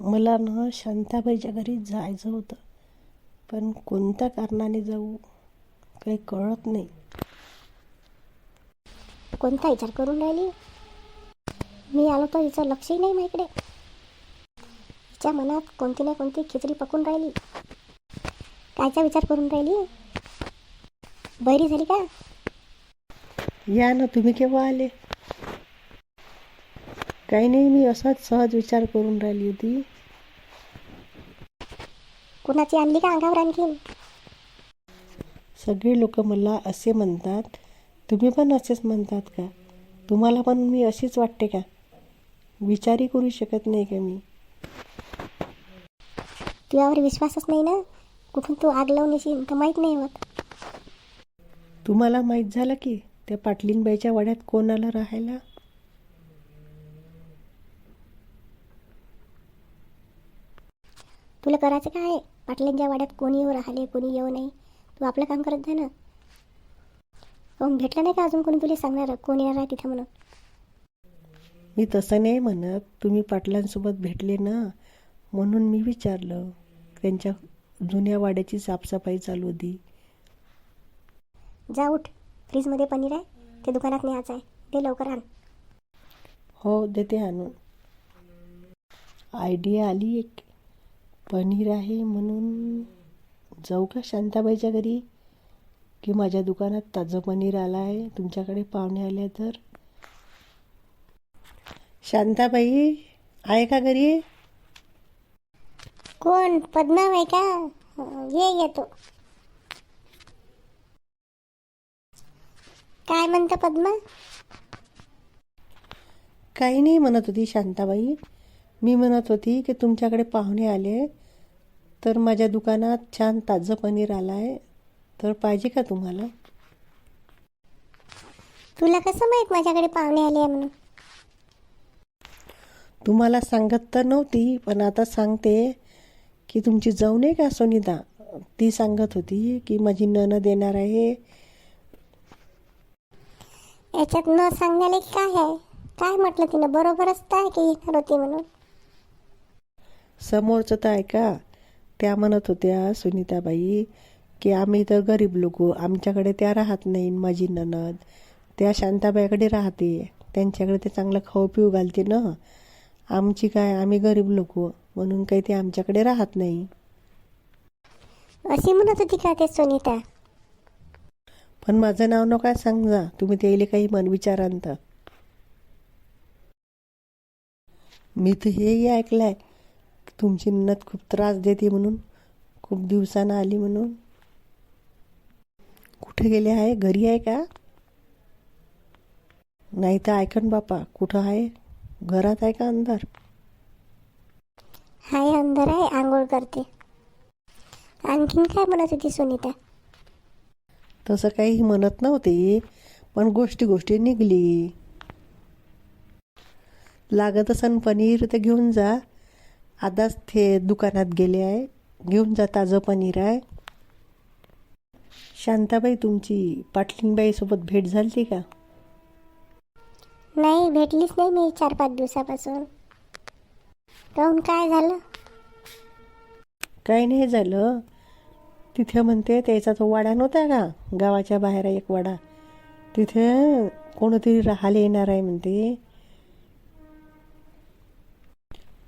मला ना शांताबाईच्या घरी जायचं होतं. पण कोणत्या कारणाने जाऊ काही कळत नाही. कोणता विचार करून राहिली? मी आलो तर हिचं लक्षही नाही माझ्याकडे हिच्या मनात कोणती ना कोणती खिचडी पकून राहिली. कायचा विचार करून राहिली? बरी झाली का? या ना तुम्ही केव्हा आले? काही नाही मी असाच सहज विचार करून राहिली होती. कुणाची आणली का अंगावर आणखीन? सगळे लोक मला असे म्हणतात तुम्ही पण असेच म्हणतात का? तुम्हाला पण मी अशीच वाटते का? विचारही करू शकत नाही का मी? तुझ्यावर विश्वासच नाही ना? कुठून तू आग लावून येशील? तर माहीत नाही होत. तुम्हाला माहीत झालं की त्या पाटलीनबाईच्या वाड्यात कोण आलं राहायला? तुला करायचं काय आहे? पाटलांच्या वाड्यात कोणी येऊ राहिले कोणी येऊ नाही. तू आपलं काम करत जा ना. काहून भेटलं नाही का अजून कोणी तुला सांगणार? कोण येणार आहे तिथं म्हणून? मी तसं नाही म्हणत. तुम्ही पाटलांसोबत भेटले ना म्हणून मी विचारलं. त्यांच्या जुन्या वाड्याची साफसफाई चालू होती. जा उठ. फ्रीजमध्ये पनीर आहे. ते दुकानात न्यायचं आहे. ते लवकर आण. हो देते आणून. आयडिया आली एक. पनीर आहे म्हणून जाऊ का शांताबाईच्या घरी? की माझ्या दुकानात ताजं पनीर आलं आहे तुमच्याकडे पाहुणे आले तर? शांताबाई आहे का घरी? कोण? पद्माव आहे का? ये येतो काय म्हणतं पद्मा? काही नाही म्हणत होती शांताबाई. मी म्हणत होती की तुमच्याकडे पाहुणे आले तर माझ्या दुकानात छान ताजं पनीर आलं आहे तर पाहिजे का तुम्हाला? तुला कसं माहीत माझ्याकडे पाहुणे आले आहे म्हणून? तुम्हाला सांगत तर नव्हती पण आता सांगते की तुमची जाऊ आहे का सुनीता? ती सांगत होती की माझी नणद येणार आहे. याच्यात न सांगण्याला काय आहे? काय म्हटलं तिनं? बरोबरच आहे की येणार होती म्हणून? समोरचं तर ऐका त्या म्हणत होत्या सुनीताबाई की आम्ही तर गरीब लोक आमच्याकडे त्या राहत नाही माझी नणद त्या शांताबाईकडे राहते. त्यांच्याकडे ते चांगलं खाऊ पिऊ घालते ना. आमची काय आम्ही गरीब लोक म्हणून काही ते आमच्याकडे राहत नाही. अशी म्हणत होती का ते सुनीता? पण माझं नाव नका सांगा तुम्ही त्याला काही मन विचारान तर मी तर हेही ऐकलंय. तुमची नत खूप त्रास देते म्हणून खूप दिवसानं आली म्हणून. कुठे गेले आहे? घरी आहे का? नाही तर ऐकन बापा कुठं आहे? घरात आहे का अंदर हाय अंदर आहे. आंघोळ करते. आणखीन काय म्हणत होती सुनीता? तसं काही म्हणत नव्हते पण गोष्टी गोष्टी निघली. लागत असन पनीर तर घेऊन जा. आताच ते दुकानात गेले आहे. घेऊन जा ताजं पनीर आहे. शांताबाई तुमची पाटलीनबाईसोबत भेट झाली का? नाही भेटलीच नाही मी चार पाच दिवसापासून. काहून काय झालं? काही नाही झालं. तिथे म्हणते त्याचा तो वाडा नव्हता का? गावाच्या बाहेर एक वाडा. तिथे कोणतरी राहायला येणार आहे म्हणते.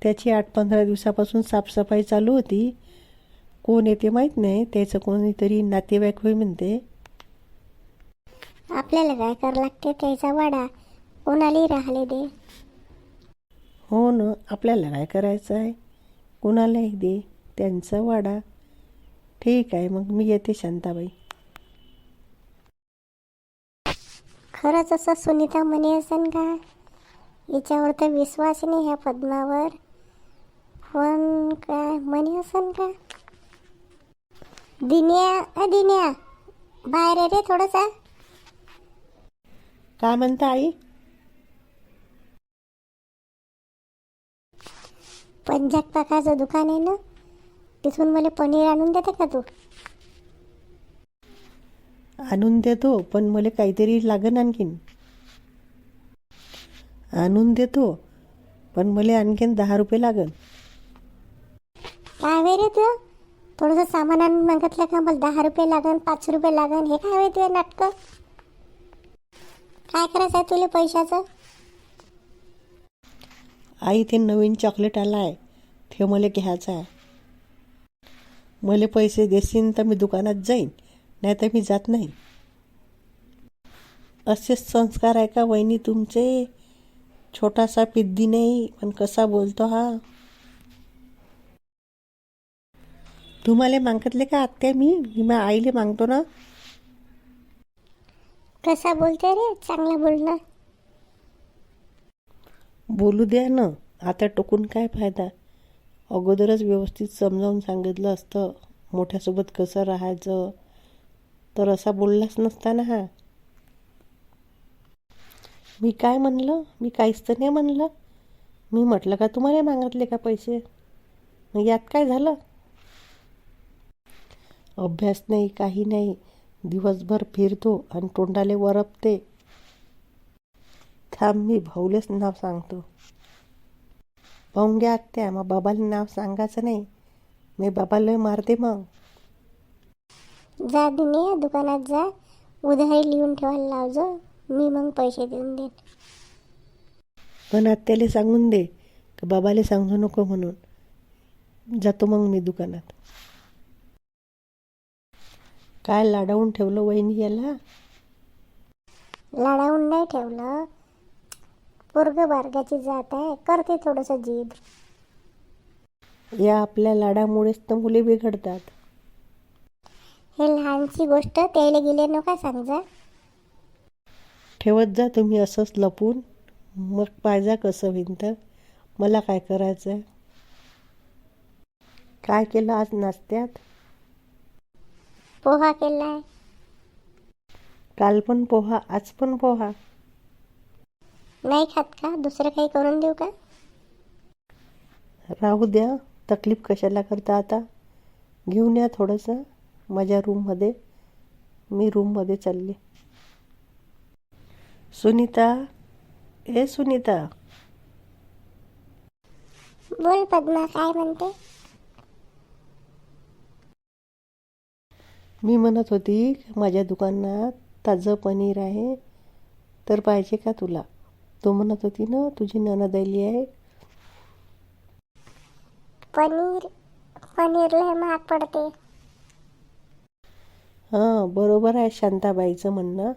त्याची आठ पंधरा दिवसापासून साफसफाई चालू होती. कोण येते माहीत नाही. त्याचं कोणीतरी नातेवाईक होई म्हणते. आपल्याला काय करावं लागते? त्याचा वाडा कोणालाही राहिले दे. हो ना आपल्याला काय करायचं आहे? कोणालाही दे. त्यांचा वाडा. ठीक आहे मग मी येते शांताबाई. खरंच असं सुनीता म्हणे असेल का? हिच्यावर तर विश्वास नाही ह्या पद्मावर. पण काय? म्हणे असेल का दिन्या अ दिन्या बाहेर ये रे थोडंसा. काय म्हणता आई? पंजाब पाकाचं दुकान आहे ना? तिथून मला पनीर आणून देते का तू? आणून देतो पण मला काहीतरी लागन आणखीन. आणून देतो पण मला आणखीन दहा रुपये लागन. काय रे तू? थोडंसं सामान आणून मागितलं का? मला दहा रुपये लागन पाच रुपये लागन हे काय वे तुझ्या नाटकं? काय करायचं आहे तुला पैशाचं? आई ते नवीन चॉकलेट आला आहे ते मला घ्यायचं आहे. मला पैसे देशील तर मी दुकानात जाईन नाही तर मी जात नाही. असेच संस्कार आहे का वहिनी तुमचे? छोटासा पिद्दी नाही पण कसा बोलतो हा? तुम्हाला मागितले का आत्या? मी मी माझ्या आईले मागतो ना. कसा बोलते रे? चांगला बोलणं बोलू द्या ना. आता टोकून काय फायदा? अगोदरच व्यवस्थित समजावून सांगितलं असतं. मोठ्यासोबत कसं राहायचं? तर असा बोललाच नसता ना हा. मी काय म्हणलं? मी काहीच तर नाही म्हणलं. मी म्हटलं का तुम्हाला मागितले का पैसे? मग यात काय झालं? अभ्यास नाही काही नाही. दिवसभर फिरतो आणि तोंडाले वरपते. थांब मी भाऊलेच नाव सांगतो. पाहून घ्या आत्या मग बाबाला नाव सांगायचं नाही. मी बाबाला मारते मग. जा दिने दुकानात जा. उधारी लिहून ठेवायला लावजो मी मग पैसे देऊन देईन. पण आत्याला सांगून दे का बाबाला सांगू नको म्हणून. जातो मग मी दुकानात. काय लाडावून ठेवलं वहिनी याला? लाडावून नाही ठेवलं. पोरग बारगाची जात आहे. करते थोडंसं जिद या आपल्या लाडामुळेच तर मुले बिघडतात. हे लहानशी गोष्ट त्याला गेले नका सांगा ठेवत जा तुम्ही असंच लपून. मग पाहिजा कसं भिंत मला काय करायचं काय केलं आज नाश्त्यात? पोहा केलाय. काल पण पोहा आज पण पोहा. नाही खात का? दुसरं काही करून देऊ का? राहू द्या. तकलीफ कशाला करता आता? घेऊन या थोडंसं. माझ्या रूममध्ये मी रूममध्ये चालले. सुनीता. ए सुनीता. बोल पद्मा काय म्हणते? मी म्हणत होती माझ्या दुकानात ताजं पनीर आहे तर पाहिजे का तुला? तो म्हणत होती ना तुझी ननद आली आहे. पनीर पनीर लय महाग पडते. हां बरोबर आहे शांताबाईचं म्हणणं.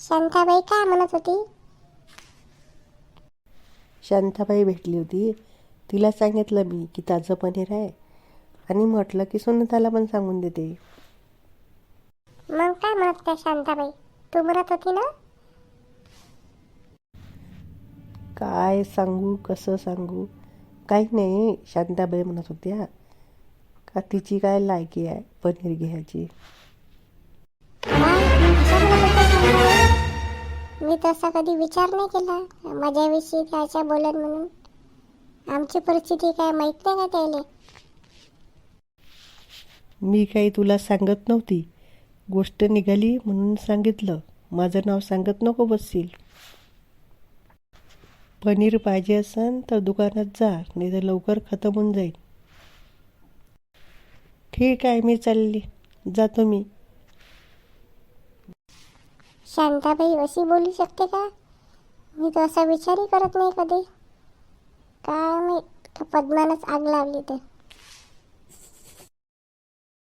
शांताबाई काय म्हणत होती? शांताबाई भेटली होती. तिला सांगितलं मी की ताजं पनीर आहे. आणि म्हटलं की सुनीताला पण सांगून देते. मग काय म्हणत त्या शांताबाई? तू म्हणत होती ना? काय सांगू कसं सांगू? काही नाही शांताबाई म्हणत होत्या. का तिची काय लायकी आहे पनीर घ्यायची? मी तसा कधी विचार नाही केला. माझ्याविषयी त्याच्या बोलत म्हणून. आमची परिस्थिती काय माहीत नाही का त्याला? मी काही तुला सांगत नव्हती. गोष्ट निघाली म्हणून सांगितलं. माझं नाव सांगत नको बसशील. पनीर पाहिजे असन तर दुकानात जा नाही तर लवकर खतम होऊन जाईल. ठीक आहे मी चालली. जातो मी. शांताबाई अशी बोलू शकते का? मी तर असा विचारही करत नाही कधी. काय मी पद्मानच आग लावली ते.